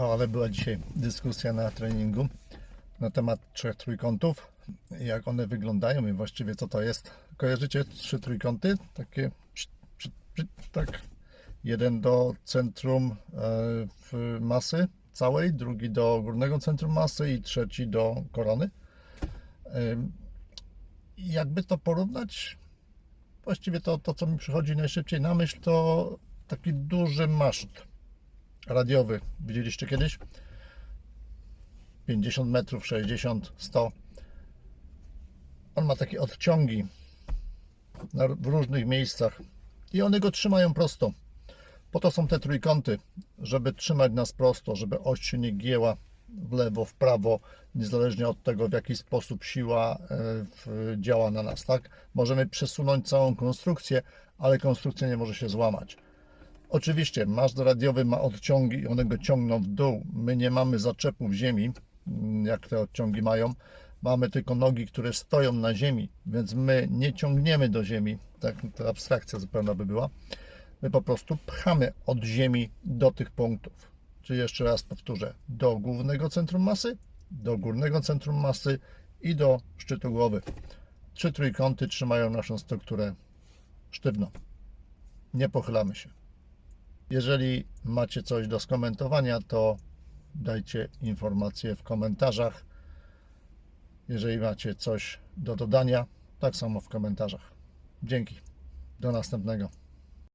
O, ale była dzisiaj dyskusja na treningu na temat trzech trójkątów. Jak one wyglądają i właściwie co to jest. Kojarzycie trzy trójkąty? Takie tak. Jeden do centrum e, masy całej, drugi do górnego centrum masy i trzeci do korony. Jakby to porównać, właściwie to, to co mi przychodzi najszybciej na myśl, to taki duży maszt radiowy. Widzieliście kiedyś? 50 metrów, 60, 100. On ma takie odciągi w różnych miejscach i one go trzymają prosto. Po to są te trójkąty, żeby trzymać nas prosto, żeby oś się nie gięła w lewo, w prawo, niezależnie od tego, w jaki sposób siła e, działa na nas. Tak? Możemy przesunąć całą konstrukcję, ale konstrukcja nie może się złamać. Oczywiście maszt radiowy ma odciągi i one go ciągną w dół. My nie mamy zaczepu w ziemi, mm, jak te odciągi mają. Mamy tylko nogi, które stoją na ziemi, więc my nie ciągniemy do ziemi. Tak, to abstrakcja zupełna by była. My po prostu pchamy od ziemi do tych punktów. Czyli jeszcze raz powtórzę: do głównego centrum masy, do górnego centrum masy i do szczytu głowy. Trzy trójkąty trzymają naszą strukturę sztywno. Nie pochylamy się. Jeżeli macie coś do skomentowania, to dajcie informacje w komentarzach. Jeżeli macie coś do dodania, tak samo w komentarzach. Dzięki. Do następnego.